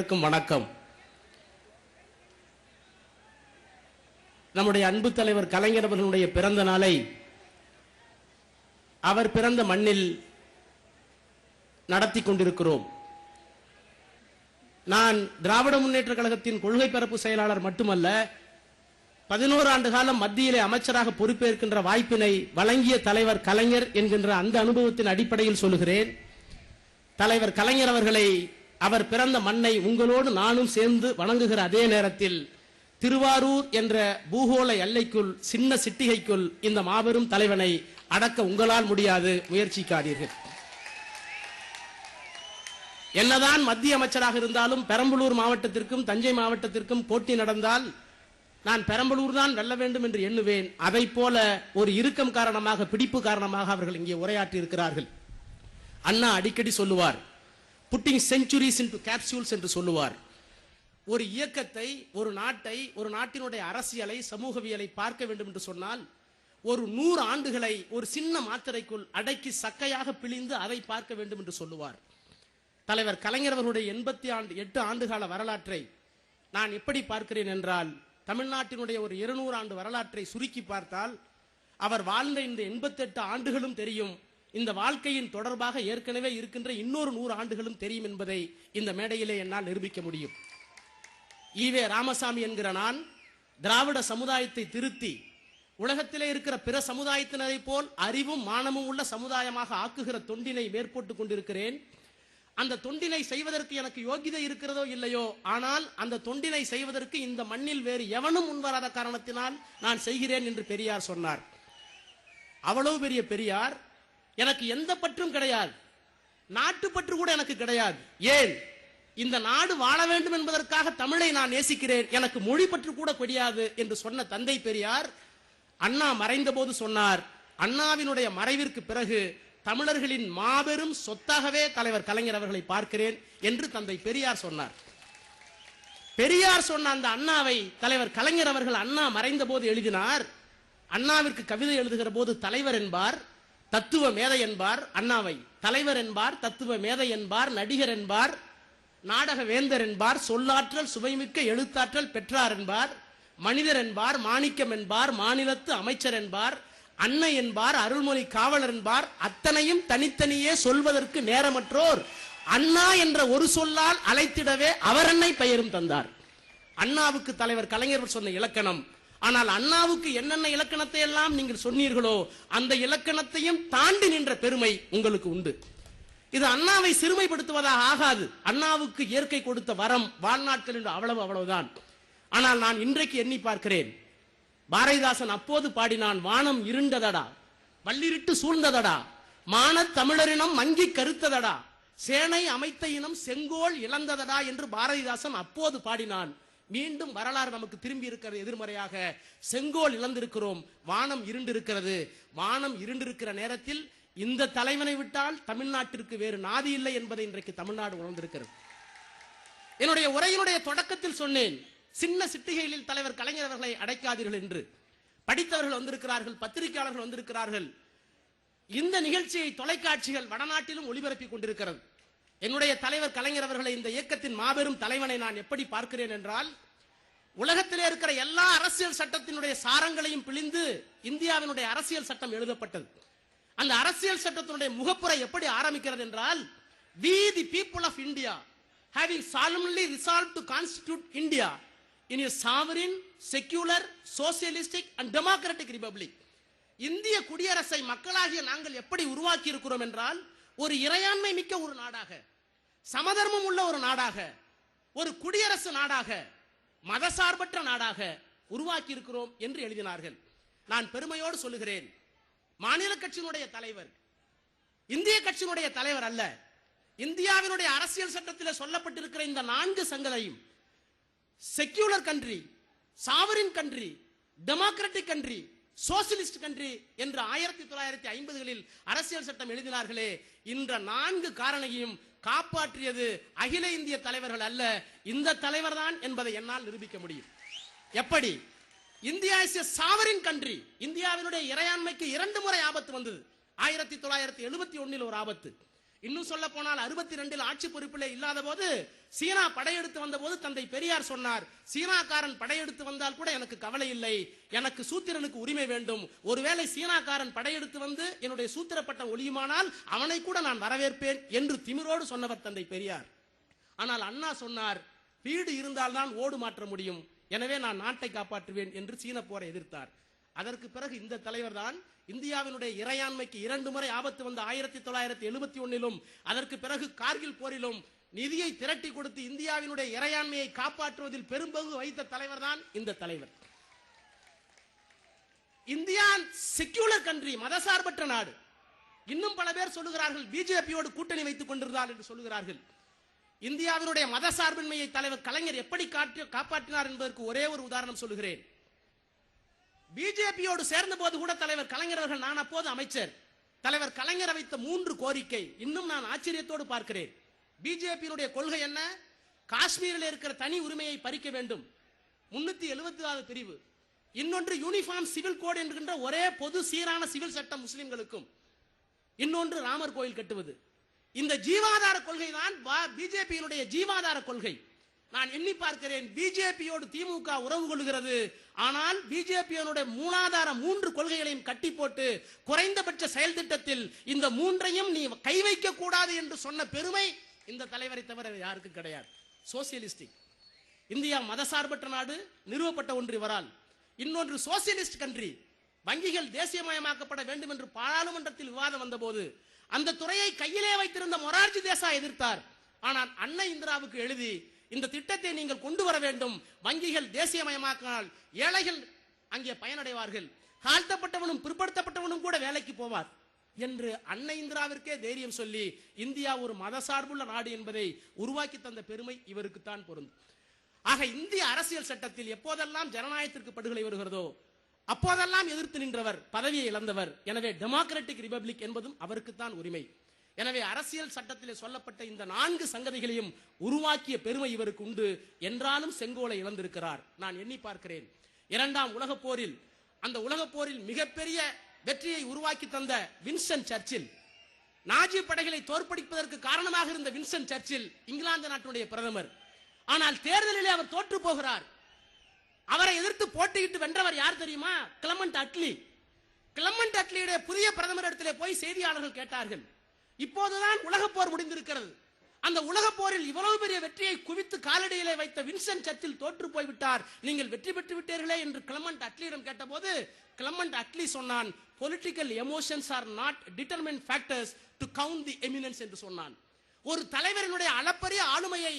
அனைவருக்கும் வணக்கம். நம்முடைய அன்பு தலைவர் கலைஞர் அவர்களுடைய பிறந்த நாளை அவர் பிறந்த மண்ணில் நடத்தி கொண்டிருக்கிறோம். நான் திராவிட முன்னேற்ற கழகத்தின் கொள்கை பரப்பு செயலாளர் மட்டுமல்ல பதினோரு ஆண்டு காலம் மத்தியிலே அமைச்சராக பொறுப்பேற்கின்ற வாய்ப்பினை வழங்கிய தலைவர் கலைஞர் என்கின்ற அந்த அனுபவத்தின் அடிப்படையில் சொல்லுகிறேன். தலைவர் கலைஞர் அவர்களை அவர் பிறந்த மண்ணை உங்களோடு நானும் சேர்ந்து வணங்குகிற அதே நேரத்தில் திருவாரூர் என்ற பூகோள எல்லைக்குள் சின்ன சிட்டிகைக்குள் இந்த மாபெரும் தலைவனை அடக்க உங்களால் முடியாது. முயற்சிக்காதீர்கள். என்னதான் மத்திய அமைச்சராக இருந்தாலும் பெரம்பலூர் மாவட்டத்திற்கும் தஞ்சை மாவட்டத்திற்கும் போட்டி நடந்தால் நான் பெரம்பலூர் தான் வெல்ல வேண்டும் என்று எண்ணுவேன். அதை போல ஒரு இறுக்கம் காரணமாக பிடிப்பு காரணமாக அவர்கள் இங்கே உரையாற்றி இருக்கிறார்கள் அண்ணா அடிக்கடி சொல்லுவார் புட்டிங் செஞ்சுரிஸ் இன்டு கேப்சூல்ஸ் என்று சொல்லுவார். ஒரு இயக்கத்தை ஒரு நாட்டை ஒரு நாட்டினுடைய அரசியலை சமூகவியலை பார்க்க வேண்டும் என்று சொன்னால் ஒரு நூறு ஆண்டுகளை ஒரு சின்ன மாத்திரைக்குள் அடக்கி சக்கையாக பிழிந்து அதை பார்க்க வேண்டும் என்று சொல்லுவார். தலைவர் கலைஞரவர்களுடைய எண்பத்தி ஆண்டு எட்டு ஆண்டுகால வரலாற்றை நான் எப்படி பார்க்கிறேன் என்றால் தமிழ்நாட்டினுடைய ஒரு இருநூறு ஆண்டு வரலாற்றை சுருக்கி பார்த்தால் அவர் வாழ்ந்த இந்த எண்பத்தெட்டு ஆண்டுகளும் தெரியும். இந்த வாழ்க்கையின் தொடர்பாக ஏற்கனவே இருக்கின்ற இன்னொரு நூறு ஆண்டுகளும் தெரியும் என்பதை இந்த மேடையிலே என்னால் நிரூபிக்க முடியும். ஈவே ராமசாமி என்கிற நான் திராவிட சமுதாயத்தை திருத்தி உலகத்திலே இருக்கிற பிற சமுதாயத்தினரை போல் அறிவும் மானமும் உள்ள சமுதாயமாக ஆக்குகிற தொண்டினை மேற்போட்டுக் கொண்டிருக்கிறேன். அந்த தொண்டினை செய்வதற்கு எனக்கு யோகிதை இருக்கிறதோ இல்லையோ ஆனால் அந்த தொண்டினை செய்வதற்கு இந்த மண்ணில் வேறு எவனும் முன்வராத காரணத்தினால் நான் செய்கிறேன் என்று பெரியார் சொன்னார். அவ்வளவு பெரிய பெரியார் எனக்கு எந்த பற்றும் கிடையாது. நாட்டுப்பற்று கூட எனக்கு கிடையாது. ஏன்? இந்த நாடு வாழ வேண்டும் என்பதற்காக தமிழை நான் நேசிக்கிறேன். எனக்கு மொழி பற்று கூட கிடையாது என்று சொன்ன தந்தை பெரியார் அண்ணா மறைந்த போது சொன்னார். அண்ணாவினுடைய மறைவிற்கு பிறகு தமிழர்களின் மாபெரும் சொத்தாகவே தலைவர் கலைஞர் அவர்களை பார்க்கிறேன் என்று தந்தை பெரியார் சொன்னார். பெரியார் சொன்ன அந்த அண்ணாவை தலைவர் கலைஞர் அவர்கள் அண்ணா மறைந்த போது எழுதினார். அண்ணாவிற்கு கவிதை எழுதுகிற போது தலைவர் என்பார். தத்துவ மேதை என்பார் அண்ணாவை. தலைவர் என்பார் தத்துவ மேதை என்பார் நடிகர் என்பார் நாடக வேந்தர் என்பார் சொல்லாற்றல் சுவைமிக்க எழுத்தாற்றல் பெற்றார் என்பார் மனிதர் என்பார் மாணிக்கம் என்பார் மாநிலத்து அமைச்சர் என்பார் அன்னை என்பார் அருள்மொழி காவலர் என்பார் அத்தனையும் தனித்தனியே சொல்வதற்கு நேரமற்றோர். அண்ணா என்ற ஒரு சொல்லால் அழைத்திடவே அவர் அன்னை பெயரும் தந்தார். அண்ணாவுக்கு தலைவர் கலைஞர் சொன்ன இலக்கணம் ஆனால் அண்ணாவுக்கு என்னென்ன இலக்கணத்தை எல்லாம் நீங்கள் சொன்னீர்களோ அந்த இலக்கணத்தையும் தாண்டி நின்ற பெருமை உங்களுக்கு உண்டு. இது அண்ணாவை சிறுமைப்படுத்துவதாக ஆகாது. அண்ணாவுக்கு இயற்கை கொடுத்த வரம் வாழ்நாட்கள் என்று அவ்வளவு அவ்வளவுதான். ஆனால் நான் இன்றைக்கு எண்ணி பார்க்கிறேன். பாரதிதாசன் அப்போது பாடினான் வானம் இருண்டதடா வள்ளிருட்டு சூழ்ந்ததடா மானத் தமிழரினம் மங்கி கருத்ததடா சேனை அமைத்த இனம் செங்கோல் இழந்ததடா என்று பாரதிதாசன் அப்போது பாடினான். மீண்டும் வரலாறு நமக்கு திரும்பி இருக்கிறது எதிர்மறையாக. செங்கோல் இழந்திருக்கிறோம் வானம் இருண்டிருக்கிறது. வானம் இருண்டிருக்கிற நேரத்தில் இந்த தலைவனை விட்டால் தமிழ்நாட்டிற்கு வேறு நாதி இல்லை என்பதை இன்றைக்கு தமிழ்நாடு உணர்ந்திருக்கிறது. என்னுடைய உரையினுடைய தொடக்கத்தில் சொன்னேன் சின்ன சிட்டிகைகளில் தலைவர் கலைஞர் அவர்களை அடைக்காதீர்கள் என்று. படித்தவர்கள் வந்திருக்கிறார்கள் பத்திரிகையாளர்கள் வந்திருக்கிறார்கள். இந்த நிகழ்ச்சியை தொலைக்காட்சிகள் வடநாட்டிலும் ஒளிபரப்பிக் கொண்டிருக்கிறது. என்னுடைய தலைவர் கலைஞர் அவர்களை இந்த இயக்கத்தின் மாபெரும் தலைவனை நான் எப்படி பார்க்கிறேன் என்றால் உலகத்திலே இருக்கிற எல்லா அரசியல் சட்டத்தினுடைய சாரங்களையும் பிழிந்து இந்தியாவினுடைய அரசியல் சட்டம் எழுதப்பட்டது. அந்த அரசியல் சட்டத்தினுடைய முகப்புரை எப்படி ஆரம்பிக்கிறது என்றால் we the people of India having solemnly resolve to constitute India in a sovereign secular socialistic and democratic republic இந்திய குடியரசை மக்களாகிய நாங்கள் எப்படி உருவாக்கி இருக்கிறோம் என்றால் ஒரு இறையாண்மை மிக்க ஒரு நாடாக சமதர்மம் உள்ள ஒரு நாடாக ஒரு குடியரசு நாடாக மதசார்பற்ற நாடாக உருவாக்கி இருக்கிறோம் என்று எழுதினார்கள். நான் பெருமையோடு சொல்லுகிறேன் மாநில கட்சியினுடைய தலைவர் இந்திய கட்சியினுடைய தலைவர் அல்ல இந்தியாவினுடைய அரசியல் சட்டத்தில் சொல்லப்பட்டிருக்கிற இந்த நான்கு சங்கதையும் secular country sovereign country democratic country socialist country என்று ஆயிரத்தி தொள்ளாயிரத்தி ஐம்பதுகளில் அரசியல் சட்டம் எழுதினார்களே இந்த நான்கு காரணையும் காப்பாற்றியது அகில இந்திய தலைவர்கள் அல்ல இந்த தலைவர் தான் என்பதை என்னால் நிரூபிக்க முடியும். எப்படி? India is a sovereign country இந்தியாவினுடைய இறையாண்மைக்கு இரண்டு முறை ஆபத்து வந்தது. ஆயிரத்தி தொள்ளாயிரத்தி எழுபத்தி ஒன்னில் ஒரு ஆபத்து. இன்னும் சொல்ல போனால் அறுபத்தி ரெண்டில் ஆட்சி பொறுப்பிலே இல்லாத போது சீனா படையெடுத்து வந்த போது தந்தை பெரியார் சொன்னார். சீனாக்காரன் படையெடுத்து வந்தால் கூட எனக்கு கவலை இல்லை. எனக்கு சூத்திரனுக்கு உரிமை வேண்டும். ஒருவேளை சீனாக்காரன் படையெடுத்து வந்து என்னுடைய சூத்திரப்பட்ட ஒளியுமானால் அவனை கூட நான் வரவேற்பேன் என்று திமிரோடு சொன்னவர் தந்தை பெரியார். ஆனால் அண்ணா சொன்னார் வீடு இருந்தால்தான் ஓடு மாற்ற முடியும். எனவே நான் நாட்டை காப்பாற்றுவேன் என்று சீன போரை எதிர்த்தார். அதற்கு பிறகு இந்த தலைவர் தான் இந்தியாவினுடைய இறையாண்மைக்கு இரண்டு முறை ஆபத்து வந்த ஆயிரத்தி தொள்ளாயிரத்தி எழுபத்தி ஒன்னிலும் அதற்கு பிறகு கார்கில் போரிலும் நிதியை திரட்டி கொடுத்து இந்தியாவினுடைய இறையாண்மையை காப்பாற்றுவதில் பெரும்பங்கு வைத்த தலைவர் தான் இந்த தலைவர். இந்தியா செக்யூலர் கண்ட்ரி மதசார்பற்ற நாடு. இன்னும் பல பேர் சொல்லுகிறார்கள் பிஜேபியோடு கூட்டணி வைத்துக் கொண்டிருந்தார் என்று சொல்லுகிறார்கள். இந்தியாவினுடைய மதசார்பின்மையை தலைவர் கலைஞர் எப்படி காப்பாற்றினார் என்பதற்கு ஒரே ஒரு உதாரணம் சொல்லுகிறேன். பிஜேபியோடு சேர்ந்த போது கூட தலைவர் கலைஞரவர்கள் நான் அப்போது அமைச்சர். தலைவர் கலைஞர் வைத்த மூன்று கோரிக்கை. இன்னும் நான் ஆச்சரியத்தோடு பார்க்கிறேன். பிஜேபியினுடைய கொள்கை என்ன? காஷ்மீரில் இருக்கிற தனி உரிமையை பறிக்க வேண்டும். முன்னூத்தி எழுபத்தி ஆறு பிரிவு. இன்னொன்று யூனிஃபார்ம் சிவில் கோட் என்கின்ற ஒரே பொது சீரான சிவில் சட்டம் முஸ்லிம்களுக்கும். இன்னொன்று ராமர் கோயில் கட்டுவது. இந்த ஜீவாதார கொள்கை தான் பிஜேபியினுடைய ஜீவாதார கொள்கை. நான் எண்ணி பார்க்கிறேன் பிஜேபியோடு திமுக உறவு கொள்கிறது. ஆனால் பிஜேபியினுடைய மூலாதார மூன்று கொள்கைகளையும் கட்டி போட்டு குறைந்தபட்ச செயல் திட்டத்தில் இந்த மூன்றையும் நீ கை வைக்க கூடாது என்று சொன்ன பெருமை இந்த தலைவரை தவிர யாருக்கும் கிடையாது. சோசியலிஸ்டிக். இந்தியா மதசார்பற்ற நாடு நிறுவப்பட்ட ஒன்று இவரால். இன்னொன்று சோசியலிஸ்ட் கண்ட்ரி. வங்கிகள் தேசியமயமாக்கப்பட வேண்டும் என்று பாராளுமன்றத்தில் விவாதம் வந்தபோது அந்த துறையை கையிலே வைத்திருந்த மொரார்ஜி தேசா எதிர்த்தார். ஆனால் அன்னை இந்திராவுக்கு எழுதி இந்த திட்டத்தை நீங்கள் கொண்டு வர வேண்டும். வங்கிகள் தேசியமயமாக்கினால் ஏழைகள் அங்கே பயனடைவார்கள். தாழ்த்தப்பட்டவனும் பிற்படுத்தப்பட்டவனும் கூட வேலைக்கு போவார் என்று அன்னை இந்திராவிற்கே தைரியம் சொல்லி இந்தியா ஒரு மதசார்புள்ள நாடு என்பதை உருவாக்கி தந்த பெருமை இவருக்குத்தான் பொருந்தும். ஆக இந்திய அரசியல் சட்டத்தில் எப்போதெல்லாம் ஜனநாயகத்திற்கு படுகொலை வருகிறதோ அப்போதெல்லாம் எதிர்த்து நின்றவர் பதவியை இழந்தவர். எனவே டெமோக்ராட்டிக் ரிபப்ளிக் என்பதும் அவருக்குத்தான் உரிமை. எனவே அரசியல் சட்டத்திலே சொல்லப்பட்ட இந்த நான்கு சங்கதிகளையும் உருவாக்கிய பெருமை இவருக்கு உண்டு என்றாலும் செங்கோலை இழந்திருக்கிறார். நான் எண்ணி பார்க்கிறேன். இரண்டாம் உலக போரில் அந்த உலகப் போரில் மிகப்பெரிய வெற்றியை உருவாக்கி தந்த வின்சன் சர்ச்சில் நாஜி படைகளை தோற்படிப்பதற்கு காரணமாக இருந்த வின்சன் சர்ச்சில் இங்கிலாந்து நாட்டுடைய பிரதமர். ஆனால் தேர்தலிலே அவர் தோற்று போகிறார். அவரை எதிர்த்து போட்டியிட்டு வென்றவர் யார் தெரியுமா? Clement Attlee. கிளமண்ட் அட்லியுடைய புதிய பிரதமர் இடத்திலே போய் செய்தியாளர்கள் கேட்டார்கள். இப்போதுதான் உலகப் போர் முடிந்திருக்கிறது. அந்த உலக போரில் இவ்வளவு பெரிய வெற்றியை குவித்து காலடியிலே வைத்த வின்சென்ட் சர்ச்சில் தோற்று போய்விட்டார். நீங்கள் வெற்றி பெற்று விட்டீர்களே என்று கிளமண்ட் அட்லியிடம் கேட்டபோது கிளமண்ட் அட்லி சொன்னான் political emotions are not determine factors to count the eminence என்று சொன்னான். ஒரு தலைவரினுடைய அளப்பரிய ஆளுமையை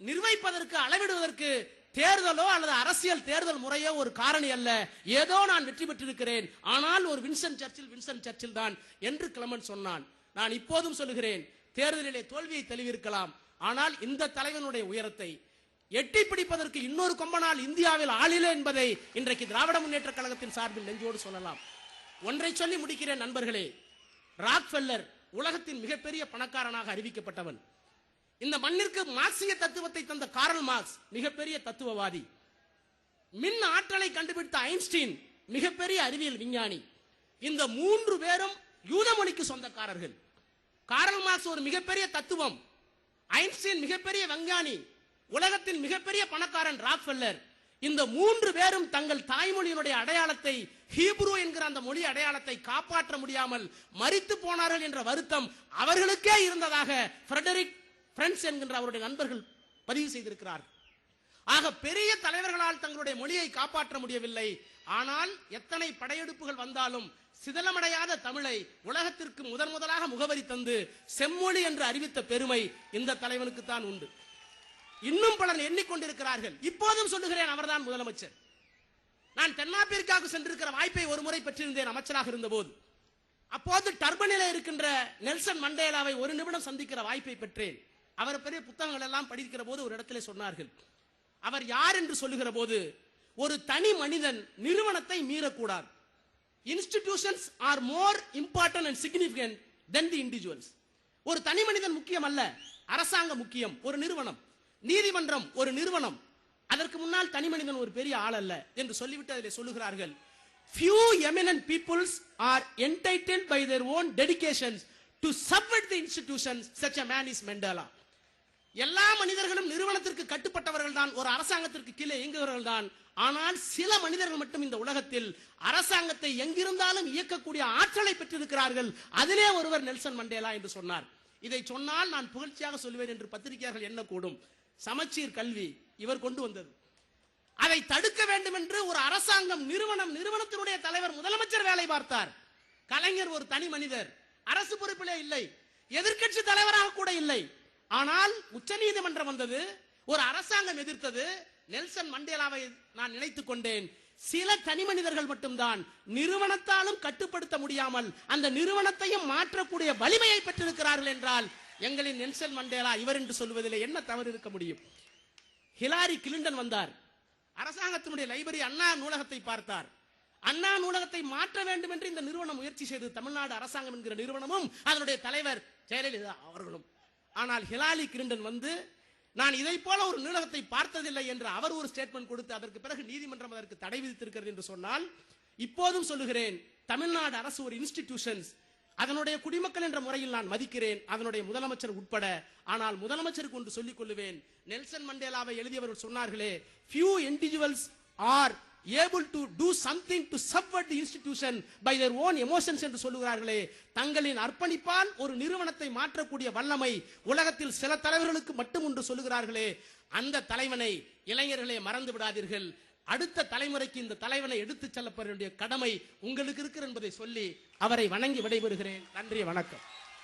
நிர்வகிப்பதற்கு அளவிடுவதற்கு தேர்தலோ அல்லது அரசியல் தேர்தல் முறையோ ஒரு காரணி அல்ல. ஏதோ நான் வெற்றி பெற்றிருக்கிறேன். ஆனால் ஒரு வின்சன் சர்ச்சில் வின்சன் சர்ச்சில் தான் என்று கிளமன் சொன்னான். நான் இப்போதும் சொல்லுகிறேன் தேர்தலிலே தோல்வியை தெளிவிருக்கலாம் ஆனால் இந்த தலைவனுடைய உயரத்தை எட்டி பிடிப்பதற்கு இன்னொரு கொம்பனால் இந்தியாவில் ஆளில்லை என்பதை இன்றைக்கு திராவிட முன்னேற்ற கழகத்தின் சார்பில் நெஞ்சோடு சொல்லலாம். ஒன்றை சொல்லி முடிக்கிறேன் நண்பர்களே. ராக்ஃபெல்லர் உலகத்தின் மிகப்பெரிய பணக்காரனாக அறிவிக்கப்பட்டவன். இந்த மண்ணிற்கு மார்க்சிய தத்துவத்தை தந்த காரல் மார்க்ஸ் மிகப்பெரிய தத்துவவாதி. மின் ஆற்றலை கண்டுபிடித்த ஐன்ஸ்டீன் மிகப்பெரிய அறிவியல் விஞ்ஞானி. இந்த மூன்று பேரும் யூத மொழிக்கு சொந்தக்காரர்கள். காரல் மார்க்ஸ் ஒரு மிகப்பெரிய தத்துவம். ஐன்ஸ்டீன் மிகப்பெரிய விஞ்ஞானி. உலகத்தின் மிகப்பெரிய பணக்காரன் ராக்ஃபெல்லர். இந்த மூன்று பேரும் தங்கள் தாய்மொழியினுடைய அடையாளத்தை ஹீப்ரு என்கிற அந்த மொழி அடையாளத்தை காப்பாற்ற முடியாமல் மறித்து போனார்கள் என்ற வருத்தம் அவர்களுக்கே இருந்ததாக ஃபிரெடரிக் பிரெண்ட்ஸ் என்கின்ற அவருடைய நண்பர்கள் பதிவு செய்திருக்கிறார் ஆக பெரிய தலைவர்களால் தங்களுடைய மொழியை காப்பாற்ற முடியவில்லை. ஆனால் எத்தனை படையெடுப்புகள் வந்தாலும் சிதலமடையாத தமிழை உலகத்திற்கு முதன் முதலாக முகவரி தந்து செம்மொழி என்று அறிவித்த பெருமை இந்த தலைவனுக்கு தான் உண்டு. இன்னும் பலர் எண்ணிக்கொண்டிருக்கிறார்கள். இப்போதும் சொல்லுகிறேன் அவர்தான் முதலமைச்சர். நான் தென்னாப்பிரிக்காவுக்கு சென்றிருக்கிற வாய்ப்பை ஒரு முறை பெற்றிருந்தேன் அமைச்சராக இருந்தபோது. அப்போது டர்பனில இருக்கின்ற நெல்சன் மண்டேலாவை ஒரு நிமிடம் சந்திக்கிற வாய்ப்பை பெற்றேன். அவர் பெரிய புத்தகங்கள் எல்லாம் படிக்கிற போது ஒரு இடத்துல சொன்னார்கள். அவர் யார் என்று சொல்லுகிற போது ஒரு தனி மனிதன் நிறுவனத்தை மீறக்கூடாது. Institutions are more important and significant than the individuals ஒரு தனி மனிதன் முக்கியம் அல்ல அரசாங்கம் முக்கியம் ஒரு நிறுவனம். நீதிமன்றம் ஒரு நிறுவனம். அதற்கு முன்னால் தனி மனிதன் ஒரு பெரிய ஆள் அல்ல என்று சொல்லிவிட்டு அதில் சொல்லுகிறார்கள். Few eminent peoples are entitled by their own dedications to subvert the institutions. Such a man is Mandela. எல்லா மனிதர்களும் நிறுவனத்திற்கு கட்டுப்பட்டவர்கள் தான் ஒரு அரசாங்கத்திற்கு கீழே இயங்குகிறவர்கள் தான் ஆனால் சில மனிதர்கள் மட்டும் இந்த உலகத்தில் அரசாங்கத்தை எங்கிருந்தாலும் இயக்கக்கூடிய ஆற்றலை பெற்றிருக்கிறார்கள். அதிலே ஒருவர் நெல்சன் மண்டேலா என்று சொன்னார். இதை சொன்னால் நான் புகழ்ச்சியாக சொல்வேன் என்று பத்திரிகையாளர்கள் எண்ணக்கூடும். சமச்சீர் கல்வி இவர் கொண்டு வந்தது. அதை தடுக்க வேண்டும் என்று ஒரு அரசாங்கம் நிறுவனம் நிறுவனத்தினுடைய தலைவர் முதலமைச்சர் வேலை பார்த்தார். கலைஞர் ஒரு தனி மனிதர். அரசு பொறுப்பிலே இல்லை. எதிர்க்கட்சி தலைவராக கூட இல்லை. ஆனால் உச்சநீதிமன்றம் வந்தது ஒரு அரசாங்கம் எதிர்த்தது நெல்சன் மண்டேலாவை நான் நினைத்துக் கொண்டேன். சில தனி மனிதர்கள் மட்டும்தான் நிறுவனத்தாலும் கட்டுப்படுத்த முடியாமல் அந்த நிறுவனத்தையும் மாற்றக்கூடிய வலிமையை பெற்றிருக்கிறார்கள் என்றால் எங்களின் நெல்சன் மண்டேலா இவர் என்று சொல்வதில் என்ன தவறு இருக்க முடியும்? ஹிலாரி கிளிண்டன் வந்தார். அரசாங்கத்தினுடைய லைப்ரரி அண்ணா நூலகத்தை பார்த்தார். அண்ணா நூலகத்தை மாற்ற வேண்டும் என்று இந்த நிறுவனம் முயற்சி செய்தது தமிழ்நாடு அரசாங்கம் என்கிற நிறுவனமும் அதனுடைய தலைவர் ஜெயலலிதா அவர்களும். ஆனால் ஹிலாலி கிரிண்டன் வந்து நான் இதை போல ஒரு நூலகத்தை பார்த்ததில்லை என்று அவர் ஒரு ஸ்டேட்மெண்ட் கொடுத்து அதற்கு பிறகு நீதிமன்றம் அதற்கு தடை விதித்திருக்கிறது என்று சொன்னால் இப்போதும் சொல்லுகிறேன் தமிழ்நாடு அரசு ஒரு இன்ஸ்டிடியூஷன்ஸ் அதனுடைய குடிமக்கள் என்ற முறையில் நான் மதிக்கிறேன் அதனுடைய முதலமைச்சர் உட்பட. ஆனால் முதலமைச்சருக்கு ஒன்று சொல்லிக் கொள்ளுவேன் நெல்சன் மண்டேலாவை எழுதியவர்கள் சொன்னார்களே few individuals are able to do something to subvert institution by by own emotions என்று சொல்லுகிறார்களே. தங்களின் அர்ப்பணிப்பால் ஒரு நிறுவனத்தை மாற்றக்கூடிய வல்லமை உலகத்தில் சில தலைவர்களுக்கு மட்டும் என்று சொல்லுகிறார்களே. அந்த தலைவனை இளைஞர்களே மறந்து விடாதீர்கள். அடுத்த தலைமுறைக்கு இந்த தலைவனை எடுத்துச் செல்லப்பட வேண்டிய கடமை உங்களுக்கு இருக்கிற என்பதை சொல்லி அவரை வணங்கி விடைபெறுகிறேன். நன்றி வணக்கம்.